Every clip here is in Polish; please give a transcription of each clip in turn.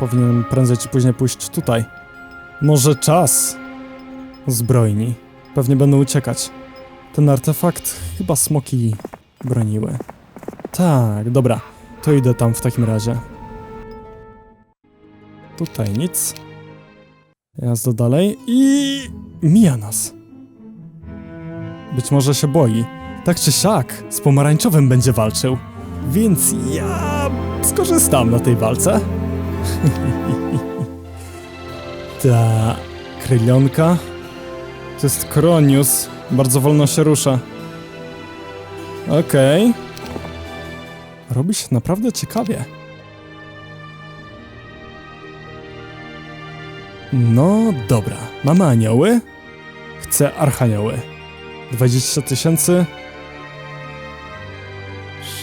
Powinienem prędzej czy później pójść tutaj. Może czas. Zbrojni. Pewnie będą uciekać. Ten artefakt chyba smoki broniły. Tak, dobra. To idę tam w takim razie. Tutaj nic. Jazda dalej i mija nas. Być może się boi. Tak czy siak, z pomarańczowym będzie walczył. Więc ja skorzystam na tej walce. Ta krylionka. To jest Kronius. Bardzo wolno się rusza. Okej. Robi się naprawdę ciekawie. No dobra, mamy anioły. Chcę archanioły. 20 tysięcy.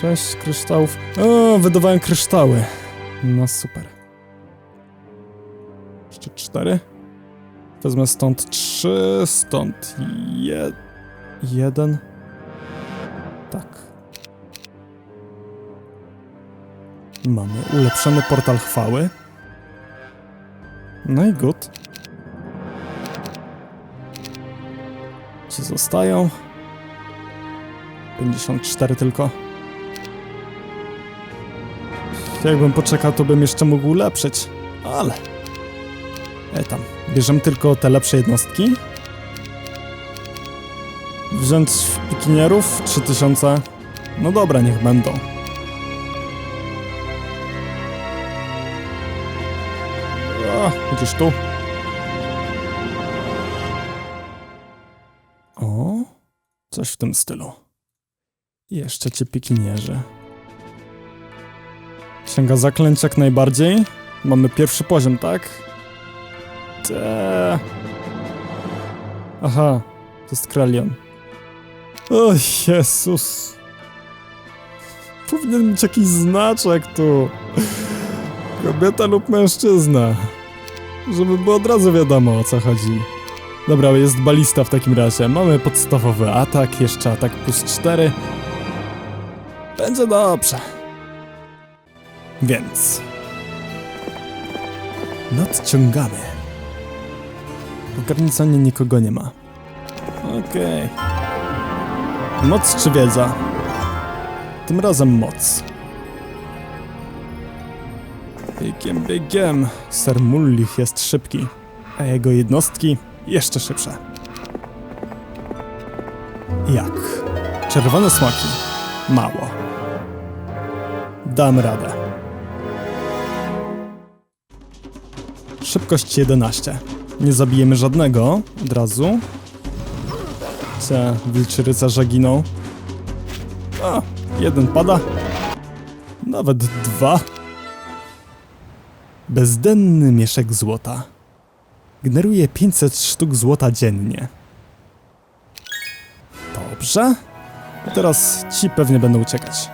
6 kryształów. O, wydawałem kryształy. No super. Jeszcze 4. Wezmę stąd 3, stąd je... jeden. Tak. Mamy ulepszony portal chwały. No i good. Ci zostają. 54 tylko. Jakbym poczekał, to bym jeszcze mógł ulepszyć. Ale... E tam. Bierzemy tylko te lepsze jednostki. Wziąć pikinierów 3000. No dobra, niech będą. O, gdzieś tu. O, coś w tym stylu. Jeszcze cię pikinierzy. Księga zaklęć jak najbardziej. Mamy pierwszy poziom, tak? Te. Aha, to jest Krelion. O Jezus. Powinien mieć jakiś znaczek tu. Kobieta lub mężczyzna. Żeby było od razu wiadomo o co chodzi. Dobra, jest balista w takim razie. Mamy podstawowy atak, jeszcze atak plus 4. Będzie dobrze. Więc. Nadciągamy. W garnizonie nikogo nie ma. Okej. Moc czy wiedza? Tym razem moc. Biegiem, biegiem. Ser Mullich jest szybki, a jego jednostki jeszcze szybsze. Jak? Czerwone smaki. Mało. Dam radę. Szybkość 11. Nie zabijemy żadnego od razu. Te wilczy rycerze giną. A, jeden pada. Nawet dwa. Bezdenny mieszek złota. Generuje 500 sztuk złota dziennie. Dobrze. I teraz ci pewnie będą uciekać.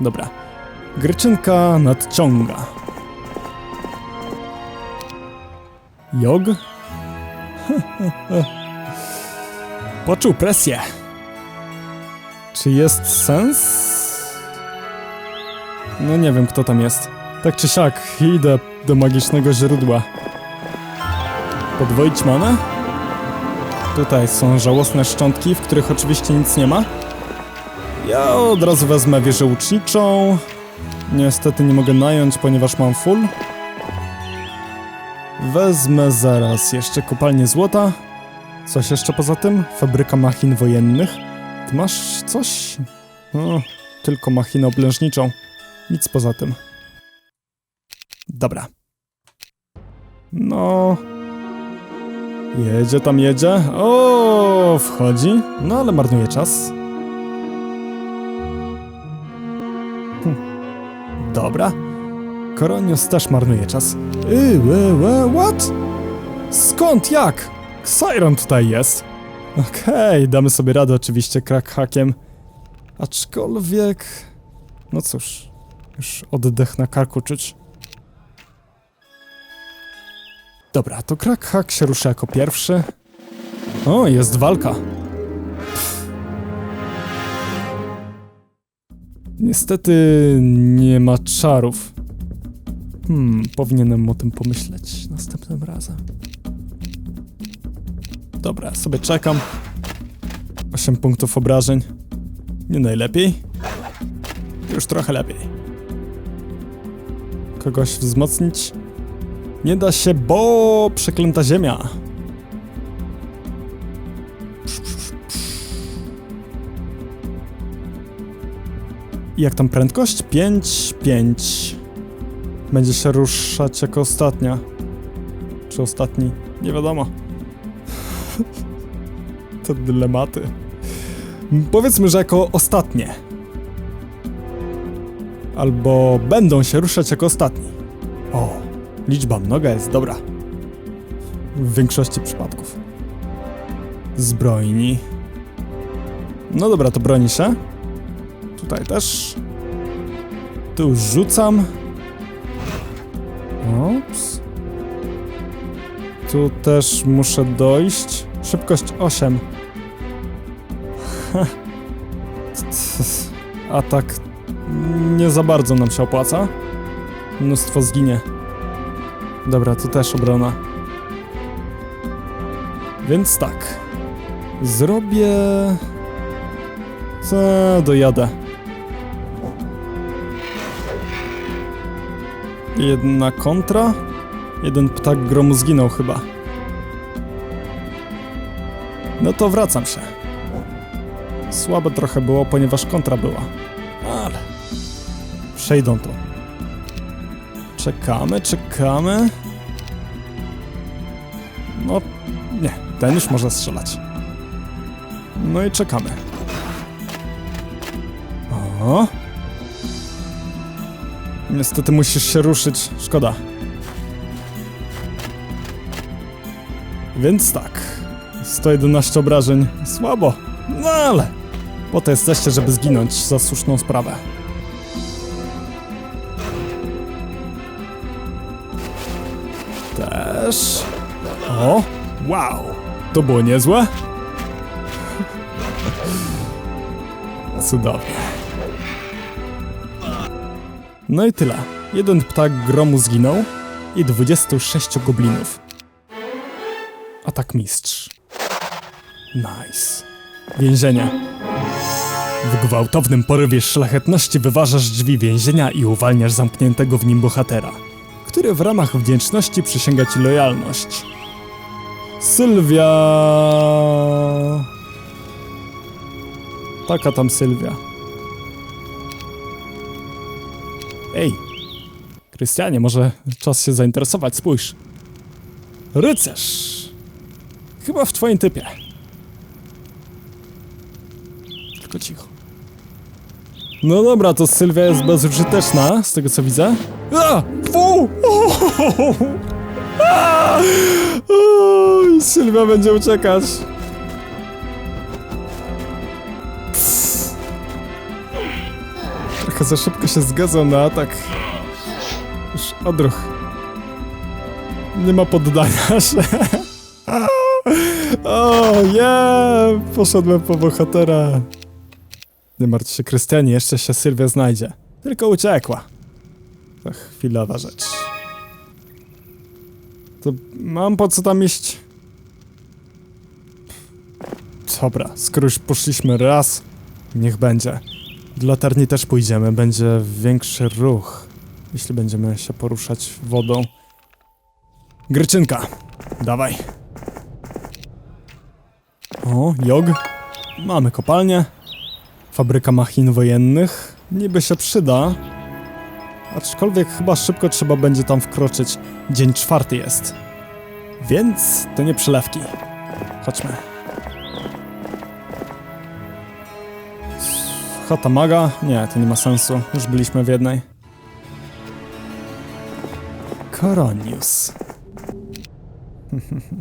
Dobra. Gryczynka nadciąga. Jog? Poczuł presję. Czy jest sens? No nie wiem, kto tam jest. Tak czy siak, idę do magicznego źródła. Podwoić manę? Tutaj są żałosne szczątki, w których oczywiście nic nie ma. Ja od razu wezmę wieżę łuczniczą. Niestety nie mogę nająć, ponieważ mam full. Wezmę zaraz jeszcze kopalnię złota. Coś jeszcze poza tym? Fabryka machin wojennych. Ty masz coś? No, tylko machinę oblężniczą. Nic poza tym. Dobra. No. Jedzie tam, jedzie. O, wchodzi. No, ale marnuje czas. Hm. Dobra. Koronius też marnuje czas. Yy, yy, yy, what? Skąd, jak? Xiron tutaj jest. Okej, damy sobie radę oczywiście crackhakiem. Aczkolwiek... No cóż, już oddech na karku czuć. Dobra, to crackhack się rusza jako pierwszy. O, jest walka. Niestety nie ma czarów. Hmm, powinienem o tym pomyśleć następnym razem. Dobra, sobie czekam. 8 punktów obrażeń. Nie najlepiej. Już trochę lepiej. Kogoś wzmocnić? Nie da się, bo przeklęta ziemia. I Jak tam prędkość? 5, 5. Będzie się ruszać jako ostatnia. Czy ostatni? Nie wiadomo. Te dylematy. Powiedzmy, że jako ostatnie. Albo będą się ruszać jako ostatni. O, liczba mnoga jest dobra. W większości przypadków. Zbrojni. No dobra, to broni się. Tutaj też. Tu rzucam. Ops. Tu też muszę dojść. Szybkość 8. Ha. Atak nie za bardzo nam się opłaca. Mnóstwo zginie. Dobra, tu też obrona. Więc tak. Zrobię... Co dojadę. Jedna kontra. Jeden ptak gromu zginął chyba. No to wracam się. Słabe trochę było, ponieważ kontra była. Ale... Przejdą to. Czekamy, czekamy. No, nie, ten już może strzelać. No i czekamy. O. Niestety musisz się ruszyć, szkoda. Więc tak. 111 obrażeń. Słabo. No ale. Po to jesteście, żeby zginąć za słuszną sprawę. Też. O! Wow! To było niezłe. Cudownie. No i tyle. Jeden ptak gromu zginął i 26 goblinów. Atak mistrz. Nice. Więzienie. W gwałtownym porywie szlachetności wyważasz drzwi więzienia i uwalniasz zamkniętego w nim bohatera, który w ramach wdzięczności przysięga ci lojalność. Sylwia. Taka tam Sylwia. Ej, Krystianie, może czas się zainteresować, spójrz. Rycerz! Chyba w twoim typie. Tylko cicho. No dobra, to Sylwia jest bezużyteczna, z tego co widzę. A! Fu! Sylwia będzie uciekać. Trochę za szybko się zgadzał na atak. Już odruch. Nie ma poddania się. O! Poszedłem po bohatera. Nie martw się, Krystianie, jeszcze się Sylwia znajdzie. Tylko uciekła. To chwilowa rzecz. To mam po co tam iść? Dobra, skoro już poszliśmy raz, niech będzie. Do latarni też pójdziemy, będzie większy ruch, jeśli będziemy się poruszać wodą. Gryczynka, dawaj. O, jog. Mamy kopalnię. Fabryka machin wojennych. Niby się przyda. Aczkolwiek chyba szybko trzeba będzie tam wkroczyć. Dzień czwarty jest. Więc to nie przylewki. Chodźmy. Chata maga? Nie, to nie ma sensu. Już byliśmy w jednej. Koronius.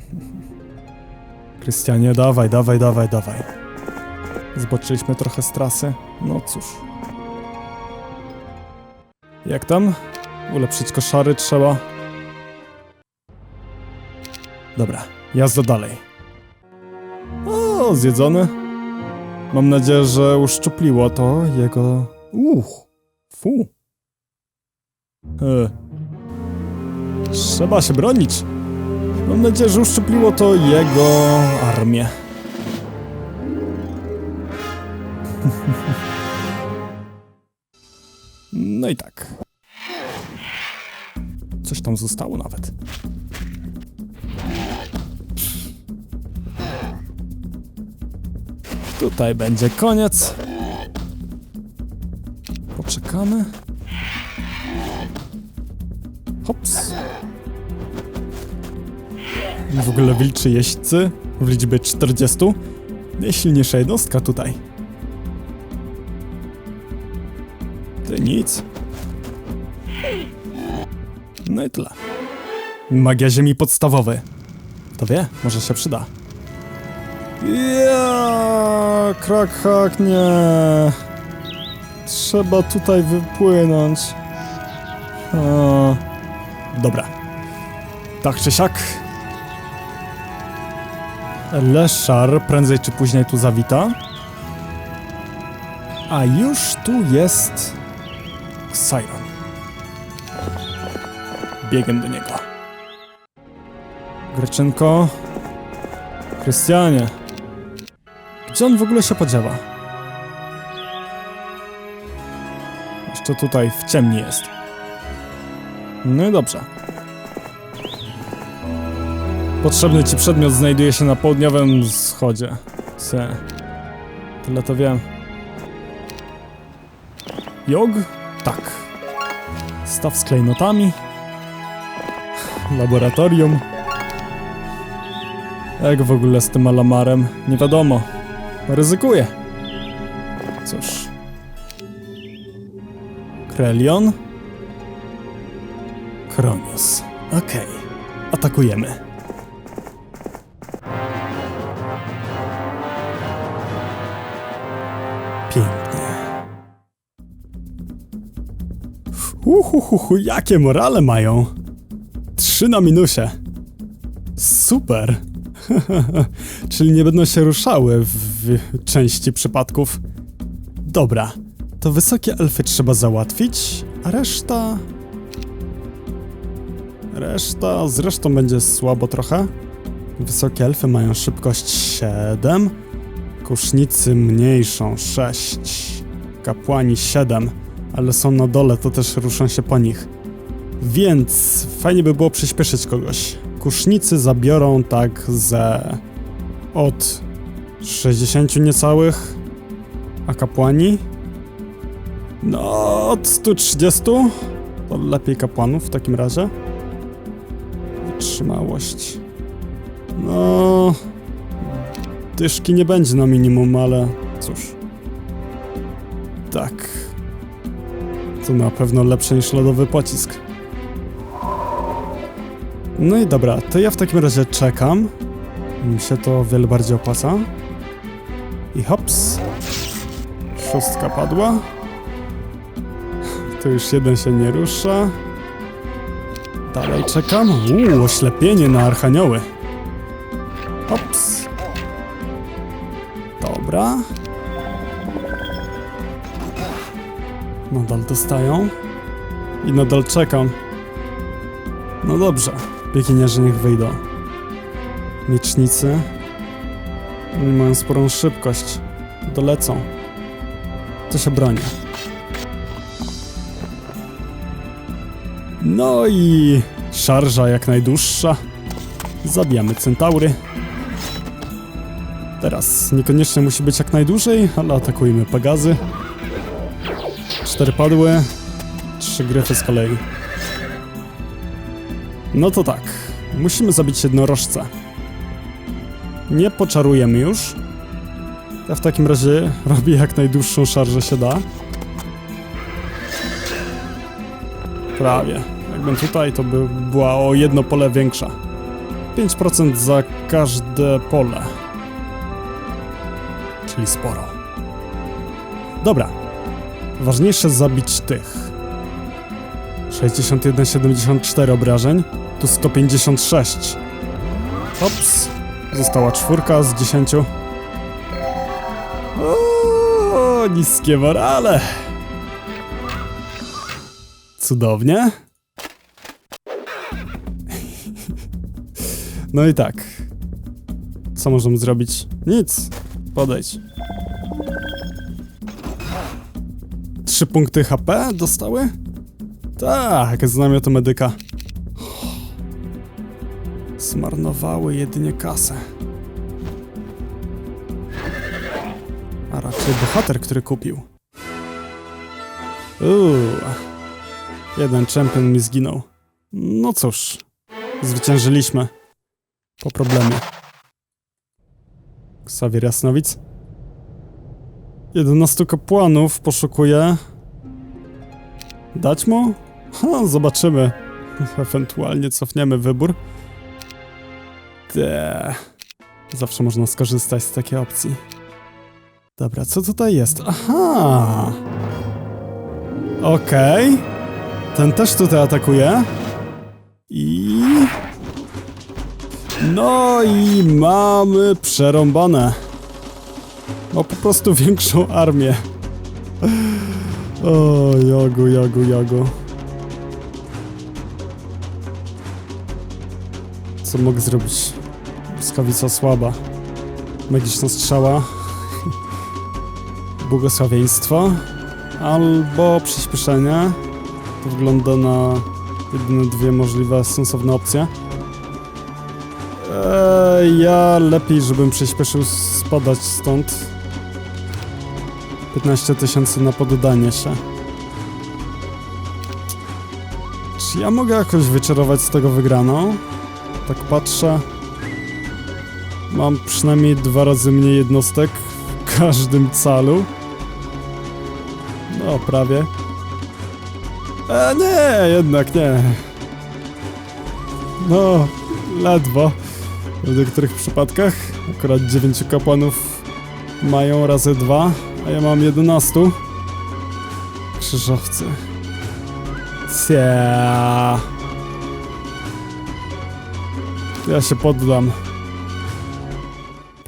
Krystianie, dawaj, dawaj, dawaj, dawaj. Zboczyliśmy trochę z trasy. No cóż. Jak tam? Ulepszyć koszary trzeba. Dobra, jazda dalej. O, zjedzony. Mam nadzieję, że uszczupliło to jego... Uch, fu. E. Trzeba się bronić. Mam nadzieję, że uszczupliło to jego armię. No i tak. Coś tam zostało nawet. Tutaj będzie koniec. Poczekamy. Hops. W ogóle wilczy jeźdźcy w liczbie 40. Najsilniejsza jednostka tutaj. Ty nic. No i tyle. Magia ziemi podstawowy. To wie, może się przyda. Ja, krak, nie. Trzeba tutaj wypłynąć. O, dobra. Tak czy siak. Leszar prędzej czy później tu zawita. A już tu jest Xiron. Biegiem do niego. Greczynko. Krystianie. Gdzie on w ogóle się podziewa? Jeszcze tutaj w ciemni jest. No i dobrze. Potrzebny ci przedmiot znajduje się na południowym wschodzie. Se. Tyle to wiem. Jog? Tak. Staw z klejnotami. Laboratorium. Jak w ogóle z tym alamarem? Nie wiadomo. Ryzykuję. Cóż. Krelion. Kronius. Okej. Atakujemy. Pięknie. Uhuhuhu, jakie morale mają. Trzy na minusie. Super. Czyli nie będą się ruszały w części przypadków. Dobra, to wysokie elfy trzeba załatwić, a reszta... Reszta... Zresztą będzie słabo trochę. Wysokie elfy mają szybkość 7, kusznicy mniejszą 6, kapłani 7, ale są na dole, to też ruszą się po nich. Więc fajnie by było przyspieszyć kogoś. Kusznicy zabiorą tak ze od 60 niecałych, a kapłani no od 130. To lepiej kapłanów w takim razie. Wytrzymałość. No dyszki nie będzie na minimum, ale cóż. Tak. To na pewno lepsze niż lodowy pocisk. No i dobra, to ja w takim razie czekam. Mi się to wiele bardziej opłaca. I hops. Szóstka padła. Tu już jeden się nie rusza. Dalej czekam. Uuu, oślepienie na archanioły. Hops. Dobra. Nadal dostają. I nadal czekam. No dobrze. Bieginierzy niech wyjdą. Miecznicy. Oni mają sporą szybkość. Dolecą. To się broni. No i szarża jak najdłuższa. Zabijamy centaury. Teraz niekoniecznie musi być jak najdłużej, ale atakujemy Pegazy. Cztery padły, trzy gryfy z kolei. No to tak, musimy zabić jednorożca. Nie poczarujemy już. Ja w takim razie robię jak najdłuższą szarżę się da. Prawie. Jakbym tutaj, to by była o jedno pole większa. 5% za każde pole. Czyli sporo. Dobra. Ważniejsze zabić tych. 61,74 obrażeń. Tu 156. Ops. Została czwórka z 10. O, niskie morale. No i tak. Co możemy zrobić? Nic. Podejdź. Trzy punkty HP dostały? Tak, z namiotu medyka. Zmarnowały jedynie kasę. A raczej bohater, który kupił. Uuu. Jeden czempion mi zginął. No cóż, zwyciężyliśmy. Po problemie. Ksawier Jasnowic. 11 kapłanów poszukuje. Dać mu? Ha, zobaczymy. Ewentualnie cofniemy wybór. Zawsze można skorzystać z takiej opcji. Dobra, co tutaj jest? Aha! Okej. Ten też tutaj atakuje. I... No i mamy przerąbane. Ma po prostu większą armię. O, jogu, jogu, jogu. Co mogę zrobić? Błyskawica słaba. Magiczna strzała. Błogosławieństwo. Albo przyspieszenie. To wygląda na jedyne dwie możliwe, sensowne opcje. Eee, ja lepiej, żebym przyspieszył spadać stąd. 15 tysięcy na poddanie się. Czy ja mogę jakoś wyczarować z tego wygraną? Tak patrzę. Mam przynajmniej dwa razy mniej jednostek w każdym calu. No, prawie. E, nie, jednak nie. No, ledwo. W niektórych przypadkach akurat 9 kapłanów mają razy dwa, a ja mam 11. Krzyżowcy. Cia. Ja się poddam.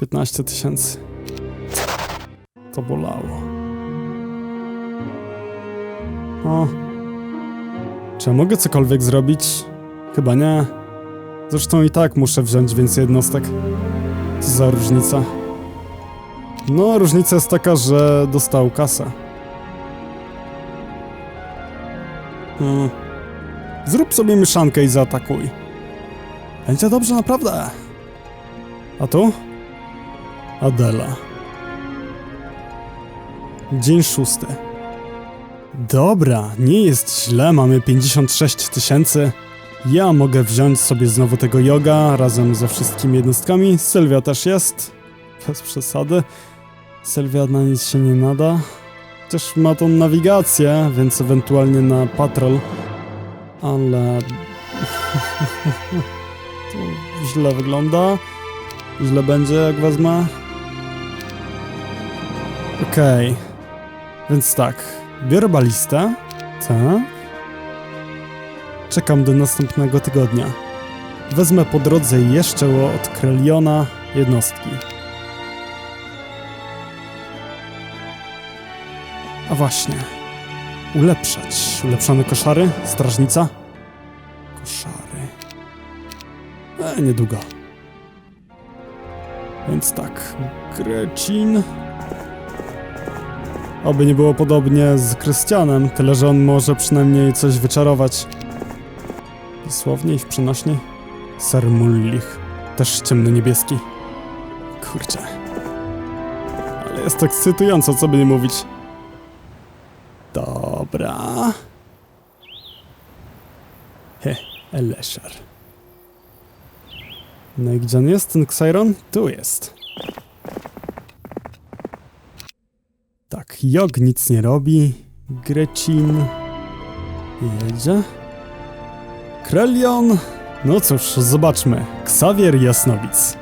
15 tysięcy. To bolało. O. Czy ja mogę cokolwiek zrobić? Chyba nie. Zresztą i tak muszę wziąć więcej jednostek. Co za różnica? No, różnica jest taka, że dostał kasę. Hmm. Zrób sobie mieszankę i zaatakuj. Będzie dobrze, naprawdę. A tu? Adela. Dzień szósty. Dobra, nie jest źle, mamy 56 tysięcy. Ja mogę wziąć sobie znowu tego yoga razem ze wszystkimi jednostkami. Sylwia też jest. Bez przesady. Sylwia na nic się nie nada. Chociaż ma tą nawigację, więc ewentualnie na patrol. Ale... to źle wygląda. Źle będzie, jak wezmę. Okej. Więc tak. Biorę balistę. Tak. Czekam do następnego tygodnia. Wezmę po drodze jeszcze od Kreliona jednostki. A właśnie. Ulepszać. Ulepszone koszary? Strażnica? Niedługo. Więc tak. Grecin. Oby nie było podobnie z Krystianem, tyle że on może przynajmniej coś wyczarować. Dosłownie i w przenośni. Ser Mullich. Też ciemno-niebieski. Kurczę. Ale jest ekscytująco, co by nie mówić. Dobra. He, Eleszar. No i gdzie on jest, ten Xyron? Tu jest. Tak, Jog nic nie robi. Grecin... Jedzie. Krelion... No cóż, zobaczmy. Xavier Jasnowic.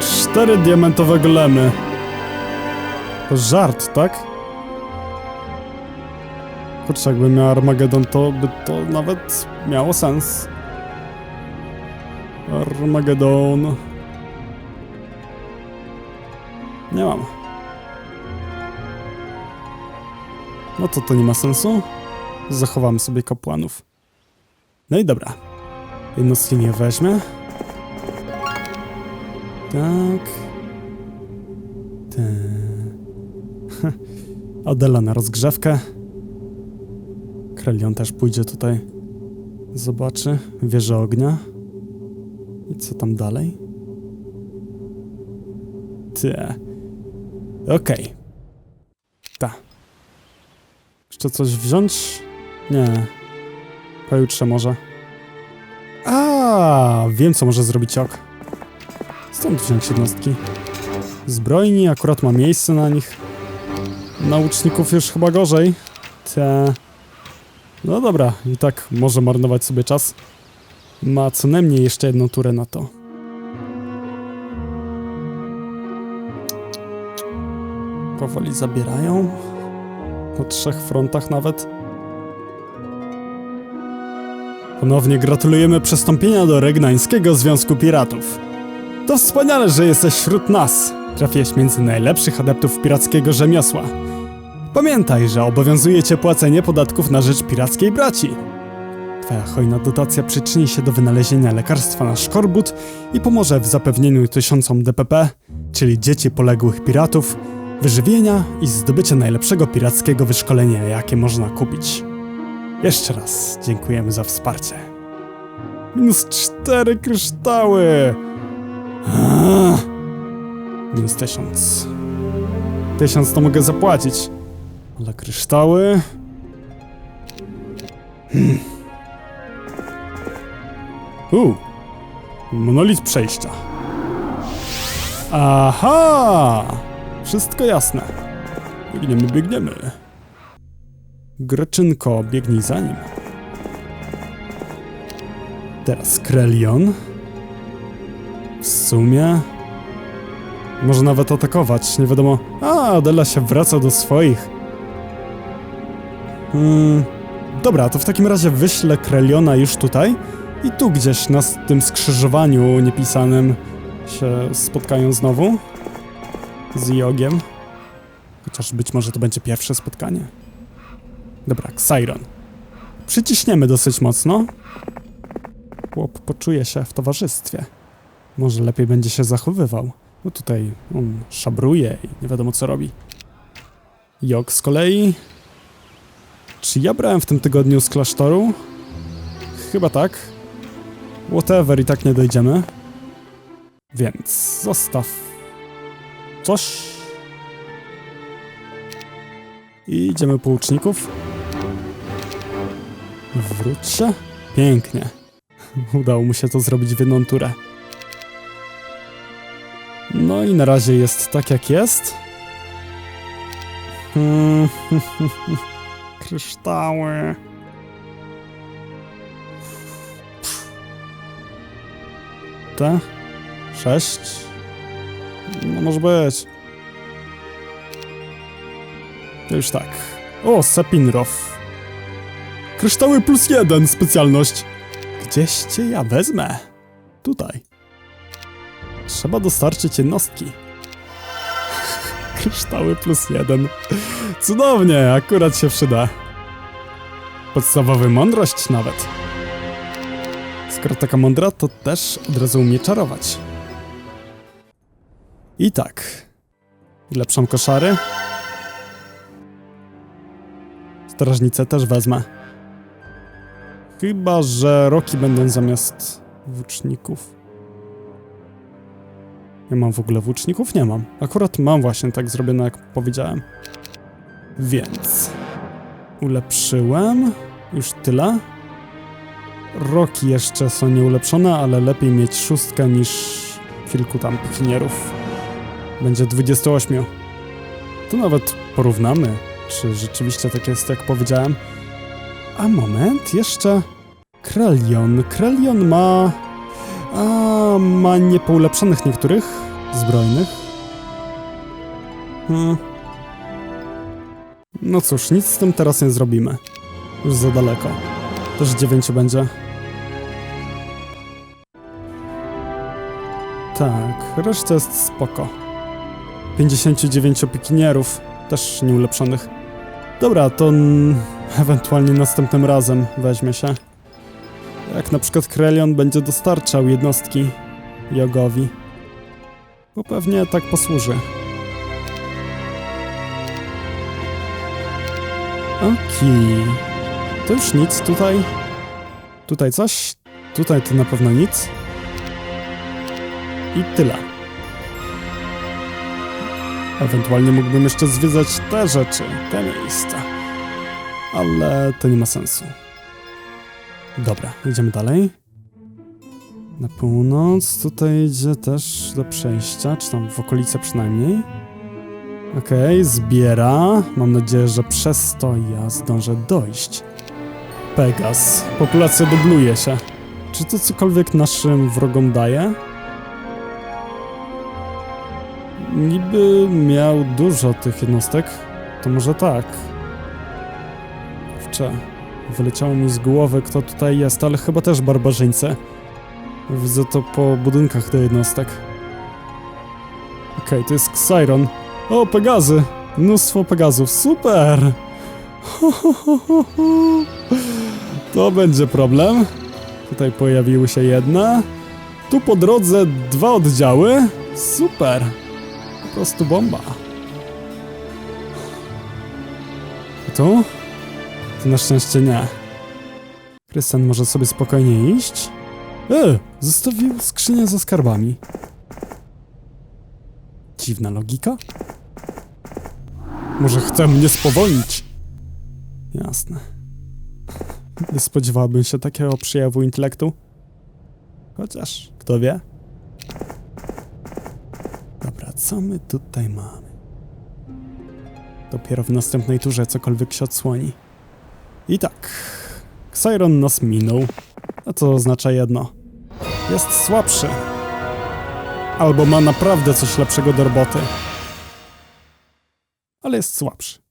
Cztery diamentowe golemy. To żart, tak? Kurczę, jakby miał Armagedon, to by to nawet miało sens. Armagedon. Nie mam. No to to nie ma sensu. Zachowamy sobie kapłanów. No i dobra. Jednostki nie weźmie. Tak. Te. Adela na rozgrzewkę. Krelion też pójdzie tutaj. Zobaczy. Wieżę ognia. Co tam dalej? Te. Okej. Ta. Jeszcze coś wziąć? Nie. Pojutrze może. A, wiem co może zrobić ok. Stąd wziąć jednostki. Zbrojni, akurat ma miejsce na nich. Nauczników już chyba gorzej. Te. No dobra, i tak może marnować sobie czas. Ma co najmniej jeszcze jedną turę na to. Powoli zabierają. Po trzech frontach nawet. Ponownie gratulujemy przystąpienia do Regnańskiego Związku Piratów. To wspaniale, że jesteś wśród nas. Trafiłeś między najlepszych adeptów pirackiego rzemiosła. Pamiętaj, że obowiązuje cię płacenie podatków na rzecz pirackiej braci. Twoja hojna dotacja przyczyni się do wynalezienia lekarstwa na szkorbut i pomoże w zapewnieniu tysiącom DPP, czyli dzieci poległych piratów, wyżywienia i zdobycia najlepszego pirackiego wyszkolenia, jakie można kupić. Jeszcze raz dziękujemy za wsparcie. Minus cztery kryształy! Aaa. Minus tysiąc. Tysiąc to mogę zapłacić. Ale kryształy... Hmm. U. Monolit przejścia. Aha! Wszystko jasne. Biegniemy, biegniemy. Greczynko, biegnij za nim. Teraz Krelion. W sumie... Może nawet atakować, nie wiadomo. A, Adela się wraca do swoich. Hmm, dobra, to w takim razie wyślę Kreliona już tutaj i tu gdzieś na tym skrzyżowaniu niepisanym się spotkają znowu z Jogiem. Chociaż być może to będzie pierwsze spotkanie. Dobra, Xyron. Przyciśniemy dosyć mocno. Chłop poczuje się w towarzystwie. Może lepiej będzie się zachowywał. No tutaj on szabruje i nie wiadomo co robi. Jog z kolei. Czy ja brałem w tym tygodniu z klasztoru? Chyba tak. Whatever, i tak nie dojdziemy. Więc zostaw coś. I idziemy po łuczników. Wróć się. Pięknie. Udało mu się to zrobić w jedną turę. No i na razie jest tak jak jest. Hmm. Kryształy. Te? Sześć? No może być. To już tak. O, Sepinrow. Kryształy plus jeden, specjalność. Gdzieś cię ja wezmę. Tutaj. Trzeba dostarczyć jednostki. Kryształy plus jeden. Cudownie, akurat się przyda. Podstawowy mądrość nawet. Skoro taka mądra, to też od razu umie czarować. I tak. Lepszą koszary. Strażnicę też wezmę. Chyba, że roki będą zamiast włóczników. Ja mam w ogóle włóczników? Nie mam. Akurat mam właśnie tak zrobione, jak powiedziałem. Więc... Ulepszyłem. Już tyle. Roki jeszcze są nieulepszone, ale lepiej mieć szóstkę niż kilku tam pikinierów. Będzie 28. To nawet porównamy, czy rzeczywiście tak jest, jak powiedziałem. A moment, jeszcze... Krelion. Krelion ma... A, ma niepoulepszonych niektórych zbrojnych. Hmm. No cóż, nic z tym teraz nie zrobimy. Już za daleko. Też dziewięciu będzie. Tak, reszta jest spoko. 59 pikinierów, też nieulepszonych. Dobra, to ewentualnie następnym razem weźmie się. Jak na przykład Krelion będzie dostarczał jednostki Jogowi. Bo pewnie tak posłuży. Okej. To już nic tutaj. Tutaj coś. Tutaj to na pewno nic. I tyle. Ewentualnie mógłbym jeszcze zwiedzać te rzeczy, te miejsca. Ale to nie ma sensu. Dobra, idziemy dalej. Na północ, tutaj idzie też do przejścia, czy tam w okolice przynajmniej. Okej, zbiera. Mam nadzieję, że przez to ja zdążę dojść. Pegas. Populacja dubluje się. Czy to cokolwiek naszym wrogom daje? Niby miał dużo tych jednostek. To może tak. Kurczę. Wyleciało mi z głowy, kto tutaj jest, ale chyba też barbarzyńcy. Widzę to po budynkach do jednostek. Okej, to jest Xyron. O, Pegazy! Mnóstwo Pegazów, super! To będzie problem. Tutaj pojawiły się jedne. Tu po drodze dwa oddziały. Super! Prostu bomba. A tu? Tu na szczęście nie. Krystian może sobie spokojnie iść. E, zostawił skrzynię ze skarbami. Dziwna logika. Może chce mnie spowolnić. Jasne. Nie spodziewałbym się takiego przejawu intelektu. Chociaż, kto wie? Co my tutaj mamy? Dopiero w następnej turze cokolwiek się odsłoni. I tak. Xyron nas minął. A to oznacza jedno. Jest słabszy. Albo ma naprawdę coś lepszego do roboty. Ale jest słabszy.